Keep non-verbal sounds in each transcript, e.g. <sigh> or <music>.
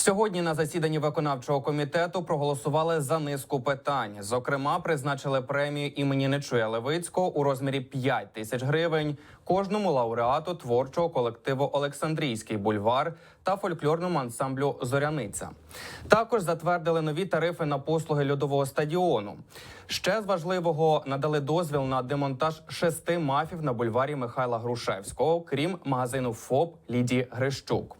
Сьогодні на засіданні виконавчого комітету проголосували за низку питань. Зокрема, призначили премію імені Нечуя Левицького у розмірі 5 тисяч гривень кожному лауреату творчого колективу Олександрійський бульвар та фольклорному ансамблю Зоряниця. Також затвердили нові тарифи на послуги льодового стадіону. Ще з важливого надали дозвіл на демонтаж шести мафів на бульварі Михайла Грушевського, крім магазину ФОП Лідії Грищук.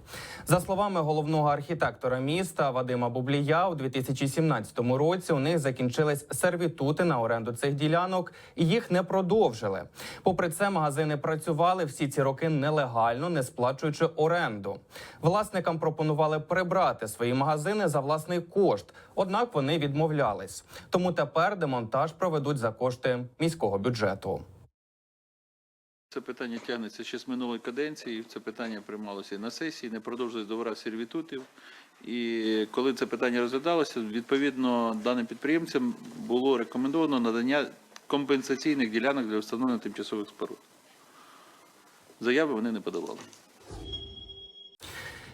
За словами головного архітектора міста Вадима Бублія, у 2017 році у них закінчились сервітути на оренду цих ділянок, і їх не продовжили. Попри це, магазини працювали всі ці роки нелегально, не сплачуючи оренду. Власникам пропонували прибрати свої магазини за власний кошт, однак вони відмовлялись. Тому тепер демонтаж проведуть за кошти міського бюджету. Це питання тягнеться ще з минулої каденції. Це питання приймалося і на сесії, не продовжилось договора сервітутів. І коли це питання розглядалося, відповідно даним підприємцям було рекомендовано надання компенсаційних ділянок для встановлення тимчасових споруд. Заяви вони не подавали.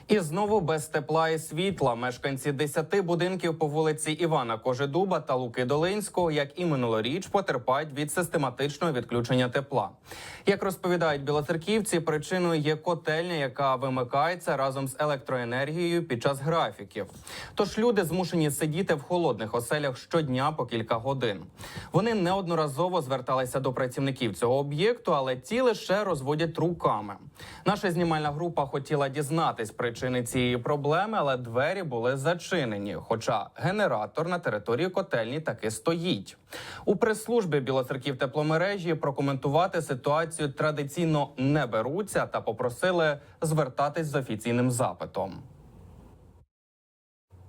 І знову без тепла і світла мешканці десяти будинків по вулиці Івана Кожедуба та Луки Долинського, як і минулоріч, потерпають від систематичного відключення тепла. Як розповідають білоцерківці, причиною є котельня, яка вимикається разом з електроенергією під час графіків. Тож люди змушені сидіти в холодних оселях щодня по кілька годин. Вони неодноразово зверталися до працівників цього об'єкту, але ті лише розводять руками. Наша знімальна група хотіла дізнатись причини цієї проблеми, але двері були зачинені. Хоча генератор на території котельні таки стоїть. У прес-службі Білоцерків тепломережі прокоментувати ситуацію традиційно не беруться та попросили звертатись з офіційним запитом.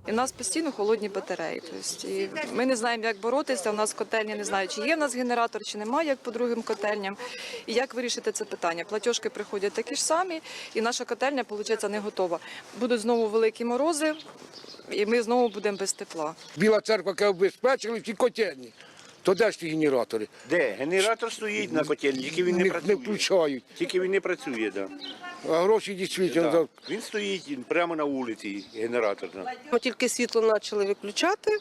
І в нас постійно холодні батареї. Тобто, і ми не знаємо, як боротися. У нас котельні не знаю, чи є в нас генератор, чи немає, як по другим котельням. І як вирішити це питання? Платіжки приходять такі ж самі, і наша котельня, виходить, не готова. Будуть знову великі морози, і ми знову будемо без тепла. Біла церква яка обезпечили всі котельні. То де ж ті генератори? Де? Генератор стоїть на котельні, тільки він не, Не, працює. не включають. Тільки він не працює, да. А гроші дійсно. Да. Він стоїть прямо на вулиці, генератор. Да. Ми тільки світло почали виключати,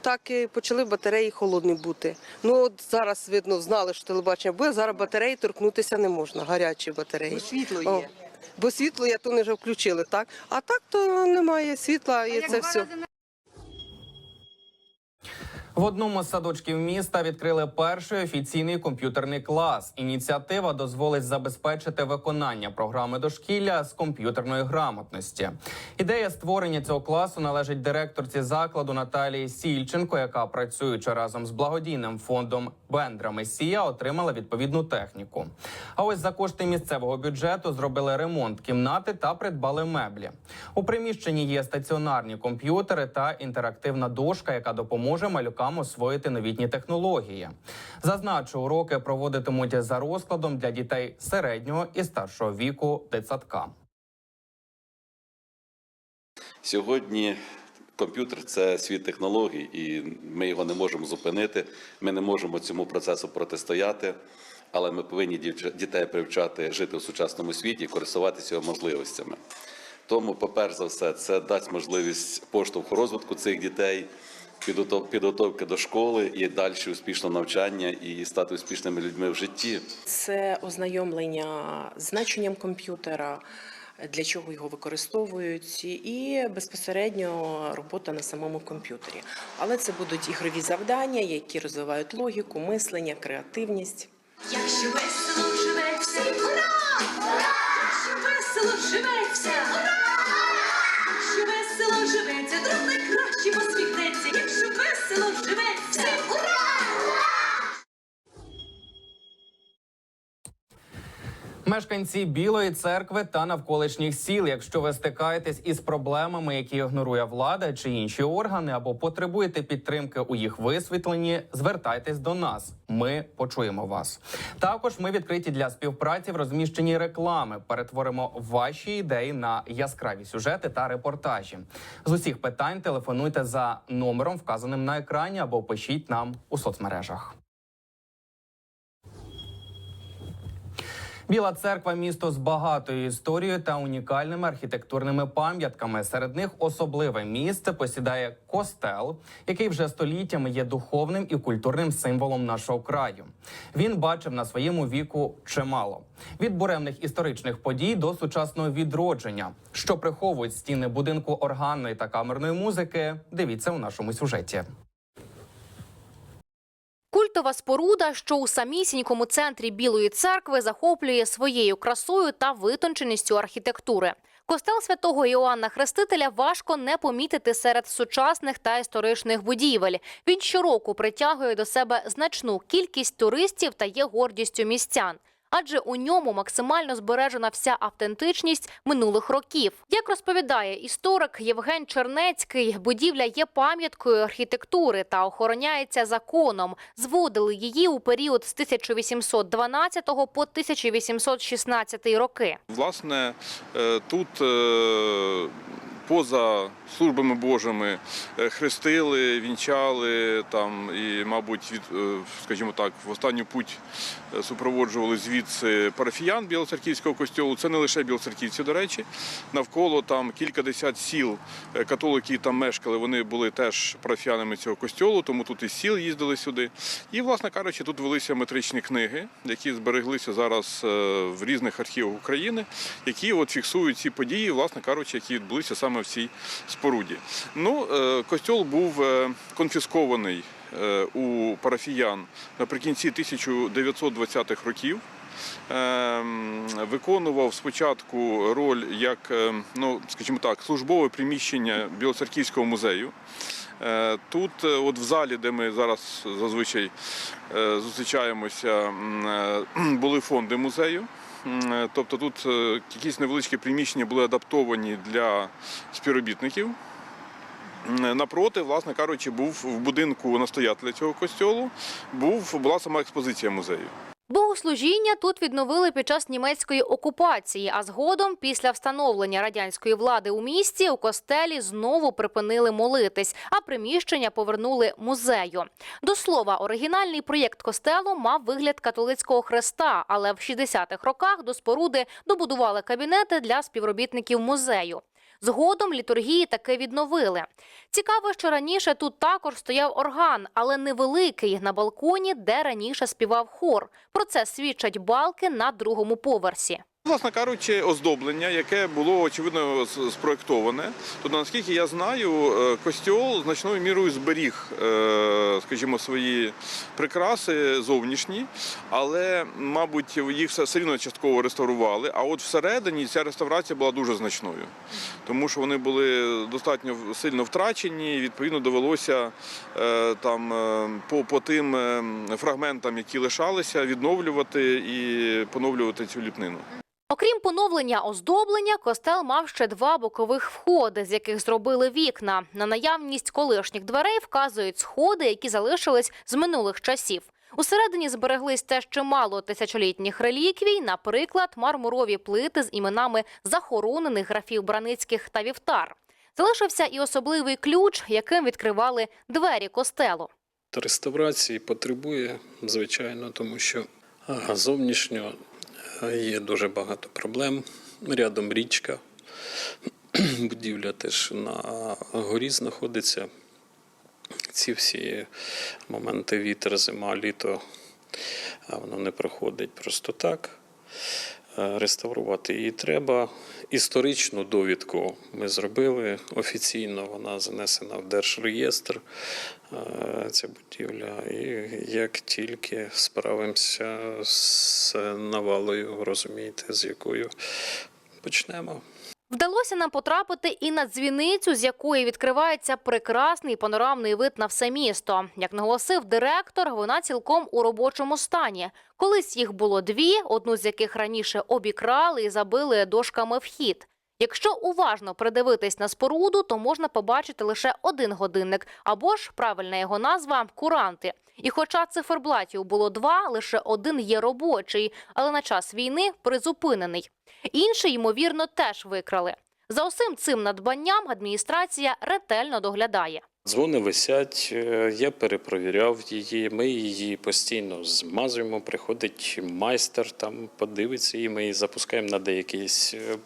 так і почали батареї холодні бути. Ну от зараз видно, знали, що телебачення буде. Зараз батареї торкнутися не можна, гарячі батареї. Бо світло О, є. бо світло я то не вже включили, так? А так то немає світла і це все. В одному з садочків міста відкрили перший офіційний комп'ютерний клас. Ініціатива дозволить забезпечити виконання програми дошкілля з комп'ютерної грамотності. Ідея створення цього класу належить директорці закладу Наталії Сільченко, яка працюючи разом з благодійним фондом Бендра Месія, отримала відповідну техніку. А ось за кошти місцевого бюджету зробили ремонт кімнати та придбали меблі. У приміщенні є стаціонарні комп'ютери та інтерактивна дошка, яка допоможе малюкам освоїти новітні технології. Зазначу, уроки проводитимуть за розкладом для дітей середнього і старшого віку дитсадка. Сьогодні комп'ютер це світ технологій, і ми його не можемо зупинити. Ми не можемо цьому процесу протистояти, але ми повинні дітей привчати жити в сучасному світі і користуватися його можливостями. Тому, поперш за все, це дасть можливість поштовху розвитку цих дітей, підготовки до школи і далі успішного навчання і стати успішними людьми в житті. Це ознайомлення з значенням комп'ютера, для чого його використовують, і безпосередньо робота на самому комп'ютері. Але це будуть ігрові завдання, які розвивають логіку, мислення, креативність. Якщо весело живеться, ура! Ура! Якщо весело живеться, ура! Весело живеться, друг найкраще посміхнеться. Якщо весело живеться, Мешканці Білої церкви та навколишніх сіл, якщо ви стикаєтесь із проблемами, які ігнорує влада чи інші органи, або потребуєте підтримки у їх висвітленні, звертайтесь до нас. Ми почуємо вас. Також ми відкриті для співпраці в розміщенні реклами. Перетворимо ваші ідеї на яскраві сюжети та репортажі. З усіх питань телефонуйте за номером, вказаним на екрані, або пишіть нам у соцмережах. Біла церква місто з багатою історією та унікальними архітектурними пам'ятками. Серед них особливе місце посідає костел, який вже століттями є духовним і культурним символом нашого краю. Він бачив на своєму віку чимало від буремних історичних подій до сучасного відродження, що приховують стіни будинку органної та камерної музики. Дивіться у нашому сюжеті. Культова споруда, що у самісінькому центрі Білої церкви захоплює своєю красою та витонченістю архітектури. Костел святого Іоанна Хрестителя важко не помітити серед сучасних та історичних будівель. Він щороку притягує до себе значну кількість туристів та є гордістю містян. Адже у ньому максимально збережена вся автентичність минулих років. Як розповідає історик Євген Чернецький, будівля є пам'яткою архітектури та охороняється законом. Зводили її у період з 1812 по 1816 роки. Власне, е, тут е, поза службами Божими е, хрестили, вінчали там і, мабуть, від, е, скажімо так, в останню путь е, супроводжували звідси парафіян Білоцерківського костьолу. Це не лише білоцерківці, до речі. Навколо там кількадесят сіл е, католики там мешкали. Вони були теж парафіянами цього костьолу, тому тут із сіл їздили сюди. І, власне кажучи, тут велися метричні книги, які збереглися зараз в різних архівах України, які от фіксують ці події, власне кажучи, які відбулися саме в цій споруді. Ну, е, костьол був е, конфіскований е, у парафіян наприкінці 1920-х років. Ем, Виконував спочатку роль як, ну скажімо так, службове приміщення Білоцерківського музею. Тут, от в залі, де ми зараз зазвичай зустрічаємося, <clears throat> були фонди музею. Е, Тобто тут е, якісь невеличкі приміщення були адаптовані для співробітників. Напроти, власне кажучи, був в будинку настоятеля цього костьолу, був, була сама експозиція музею. Богослужіння тут відновили під час німецької окупації, а згодом, після встановлення радянської влади у місті, у костелі знову припинили молитись, а приміщення повернули музею. До слова, оригінальний проєкт костелу мав вигляд католицького хреста, але в 60-х роках до споруди добудували кабінети для співробітників музею. Згодом літургії таки відновили. Цікаво, що раніше тут також стояв орган, але невеликий на балконі, де раніше співав хор. Про це свідчать балки на другому поверсі. Власне кажучи, оздоблення, яке було очевидно спроектоване. Тобто, наскільки я знаю, е, костьол значною мірою зберіг, е, скажімо, свої прикраси зовнішні, але, мабуть, їх все рівно частково реставрували. А от всередині ця реставрація була дуже значною, тому що вони були достатньо сильно втрачені. і, Відповідно, довелося е, там по, по тим е, фрагментам, які лишалися, відновлювати і поновлювати цю ліпнину. Окрім поновлення оздоблення, костел мав ще два бокових входи, з яких зробили вікна. На наявність колишніх дверей вказують сходи, які залишились з минулих часів. Усередині збереглись теж чимало тисячолітніх реліквій, наприклад, мармурові плити з іменами захоронених графів Браницьких та Вівтар. Залишився і особливий ключ, яким відкривали двері костелу. реставрації потребує, звичайно, тому що зовнішньо є дуже багато проблем. Рядом річка, <clears throat> будівля теж на горі знаходиться. Ці всі моменти вітер, зима, літо, воно не проходить просто так. Е, Реставрувати її треба. Історичну довідку ми зробили офіційно, вона занесена в Держреєстр, е, ця будівля. І як тільки справимося з навалою, розумієте, з якою почнемо. Вдалося нам потрапити і на дзвіницю, з якої відкривається прекрасний панорамний вид на все місто. Як наголосив директор, вона цілком у робочому стані. Колись їх було дві, одну з яких раніше обікрали і забили дошками вхід. Якщо уважно придивитись на споруду, то можна побачити лише один годинник, або ж правильна його назва куранти. І хоча циферблатів було два, лише один є робочий, але на час війни призупинений. Інший, ймовірно, теж викрали. За усім цим надбанням адміністрація ретельно доглядає. Дзвони висять, е, я перепровіряв її. Ми її постійно змазуємо. Приходить майстер, там подивиться і ми її запускаємо на деякий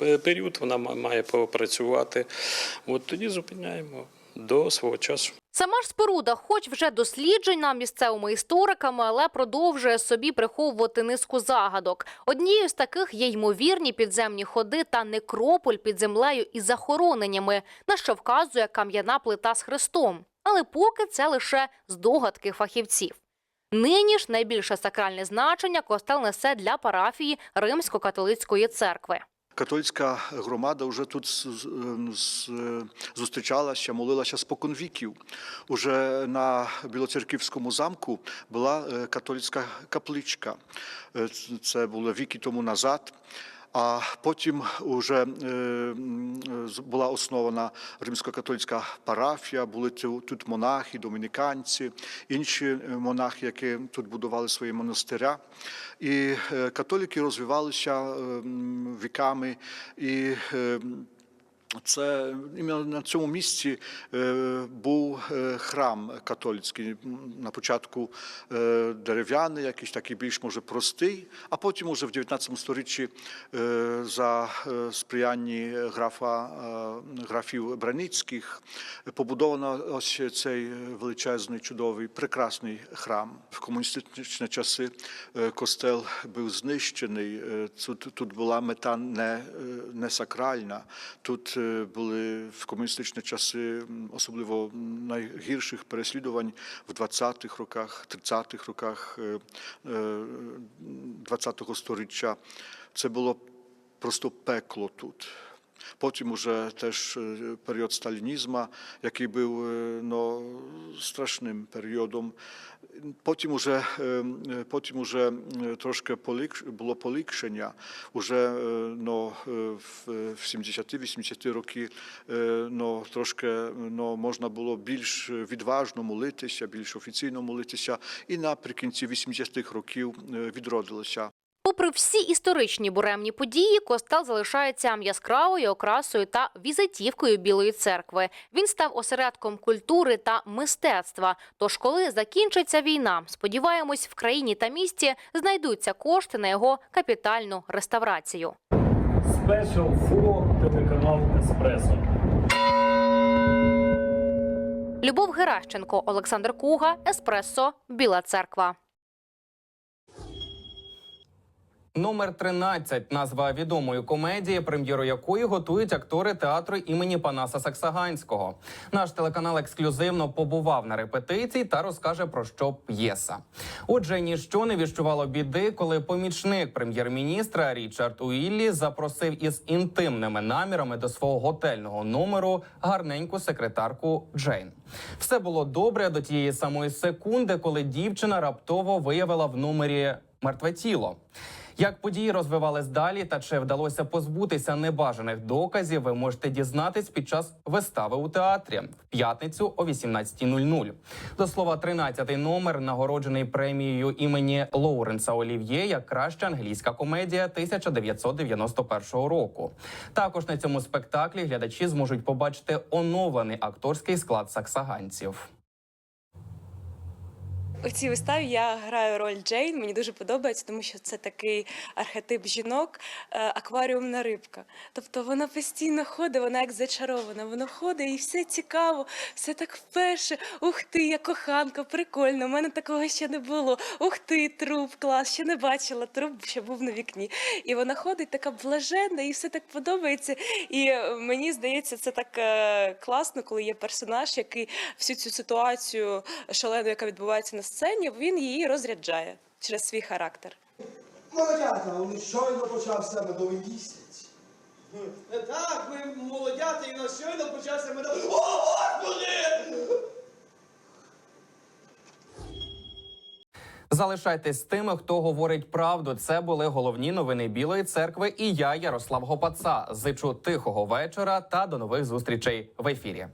е, період. Вона має попрацювати. От тоді зупиняємо до свого часу. Сама ж споруда, хоч вже досліджена місцевими істориками, але продовжує собі приховувати низку загадок. Однією з таких є ймовірні підземні ходи та некрополь під землею із захороненнями, на що вказує кам'яна плита з хрестом. Але поки це лише здогадки фахівців. Нині ж найбільше сакральне значення костел несе для парафії Римсько-католицької церкви. Католицька громада вже тут з- з- зустрічалася, молилася спокон віків. Уже на Білоцерківському замку була е, католицька капличка. Е, Це було віки тому назад. А потім вже е, була основана римсько-католицька парафія, були тут монахи, домініканці, інші е, монахи, які тут будували свої монастиря. І католіки католики розвивалися е, віками. І е, це іменно на цьому місці е, був е, храм католицький. На початку е, дерев'яний, якийсь такий більш може простий, а потім уже в 19 сторіччі за сприянні графа графів Браницьких побудовано ось цей величезний, чудовий, прекрасний храм. В комуністичні часи костел був знищений. Тут, тут була мета не, не сакральна. Тут були в комуністичні часи особливо найгірших переслідувань в 20-х роках, 30-х роках е, е, 20-го сторіччя. Це було просто пекло тут. Потім уже теж е, період сталінізму, який був е, ну, страшним періодом. Потім уже, е, потім уже трошки полік- було полікшення. Уже ну, в в 70-80 роки ну, трошки ну, можна було більш відважно молитися, більш офіційно молитися. І наприкінці 80-х років відродилося. Попри всі історичні буремні події, костел залишається яскравою окрасою та візитівкою Білої церкви. Він став осередком культури та мистецтва. Тож, коли закінчиться війна, сподіваємось, в країні та місті знайдуться кошти на його капітальну реставрацію. Спешл фо телеканал Еспресо. Любов Геращенко, Олександр Куга, Еспресо, Біла Церква. Номер 13 – назва відомої комедії, прем'єру якої готують актори театру імені Панаса Саксаганського. Наш телеканал ексклюзивно побував на репетиції та розкаже про що п'єса. Отже, ніщо не віщувало біди, коли помічник прем'єр-міністра Річард Уіллі запросив із інтимними намірами до свого готельного номеру гарненьку секретарку Джейн. Все було добре до тієї самої секунди, коли дівчина раптово виявила в номері мертве тіло. Як події розвивались далі, та чи вдалося позбутися небажаних доказів, ви можете дізнатись під час вистави у театрі в п'ятницю о 18.00. До слова, 13-й номер нагороджений премією імені Лоуренса Олів'є як краща англійська комедія 1991 року. Також на цьому спектаклі глядачі зможуть побачити оновлений акторський склад саксаганців. У цій виставі я граю роль Джейн. Мені дуже подобається, тому що це такий архетип жінок, е, акваріумна рибка. Тобто вона постійно ходить, вона як зачарована. Вона ходить і все цікаво, все так вперше. Ух ти, я коханка, прикольно. У мене такого ще не було. Ух ти, труп, клас, ще не бачила. Труп ще був на вікні. І вона ходить така блаженна, і все так подобається. І е, мені здається, це так е, класно, коли є персонаж, який всю цю ситуацію шалену, яка відбувається на сцені, він її розряджає через свій характер. Молодята, вони щойно почався медовий місяць. Так, ми молодята, і у нас щойно почався медовий... О, Господи! Залишайтесь з тими, хто говорить правду. Це були головні новини Білої церкви. І я, Ярослав Гопаца. Зичу тихого вечора та до нових зустрічей в ефірі.